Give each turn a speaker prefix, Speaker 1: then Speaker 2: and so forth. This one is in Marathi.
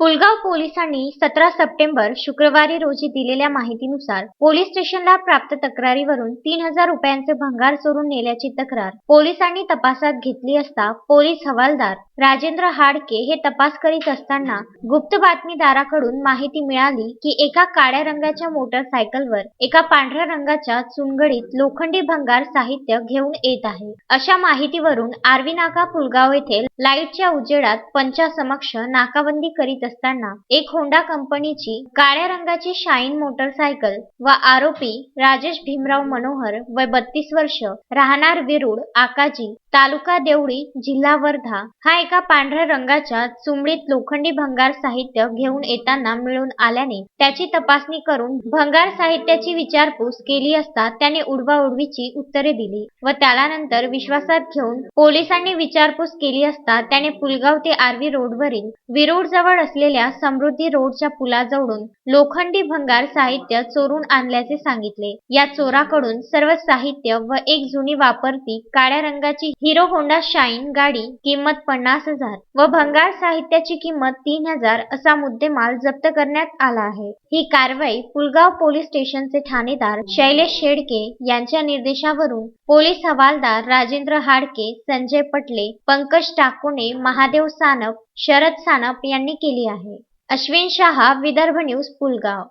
Speaker 1: पुलगाव पोलिसांनी सतरा सप्टेंबर शुक्रवारी रोजी दिलेल्या माहितीनुसार पोलीस स्टेशनला प्राप्त तक्रारीवरून तीन हजार रुपयांचे भंगार चोरून नेल्याची तक्रार पोलिसांनी तपासात घेतली असता पोलीस हवालदार राजेंद्र हाडके हे तपास करीत असताना गुप्त बातमीदाराकडून माहिती मिळाली की एका काळ्या रंगाच्या मोटरसायकलवर एका पांढऱ्या रंगाच्या चुनगडीत लोखंडी भंगार साहित्य घेऊन येत आहे. अशा माहितीवरून आर्वी नाका पुलगाव येथे लाईटच्या उजेडात पंचासमक्ष नाकाबंदी करीत असताना एक होंडा कंपनीची काळ्या रंगाची शाईन मोटरसायकल व आरोपी राजेश भीमराव मनोहर वय बत्तीस वर्ष राहणार विरुड आकाजी तालुका देवळी जिल्हा वर्धा हा एका पांढऱ्या रंगाच्या चुमडीत लोखंडी भंगार साहित्य घेऊन येताना मिळून आल्याने त्याची तपासणी करून भंगार साहित्याची विचारपूस केली असता त्याने उडवाउडवीची उत्तरे दिली व त्याला नंतर विश्वासात घेऊन पोलिसांनी विचारपूस केली असता त्याने पुलगाव ते आर्वी रोडवरील विरोड जवळ असलेल्या समृद्धी रोडच्या पुलाजवळून लोखंडी भंगार साहित्य चोरून आणल्याचे सांगितले. या चोराकडून सर्व साहित्य व एक जुनी वापरती काळ्या रंगाची हिरो होंडा शाईन गाडी किंमत पन्नास हजार व भंगार साहित्याची किंमत तीन हजार असा मुद्देमाल जप्त करण्यात आला आहे. ही कारवाई पुलगाव पोलीस स्टेशनचे ठाणेदार शैलेश शेडके यांच्या निर्देशावरून पोलीस हवालदार राजेंद्र हाडके संजय पटले पंकज टाकोणे महादेव सानप शरद सानप यांनी केली आहे. अश्विन शहा विदर्भ न्यूज पुलगाव.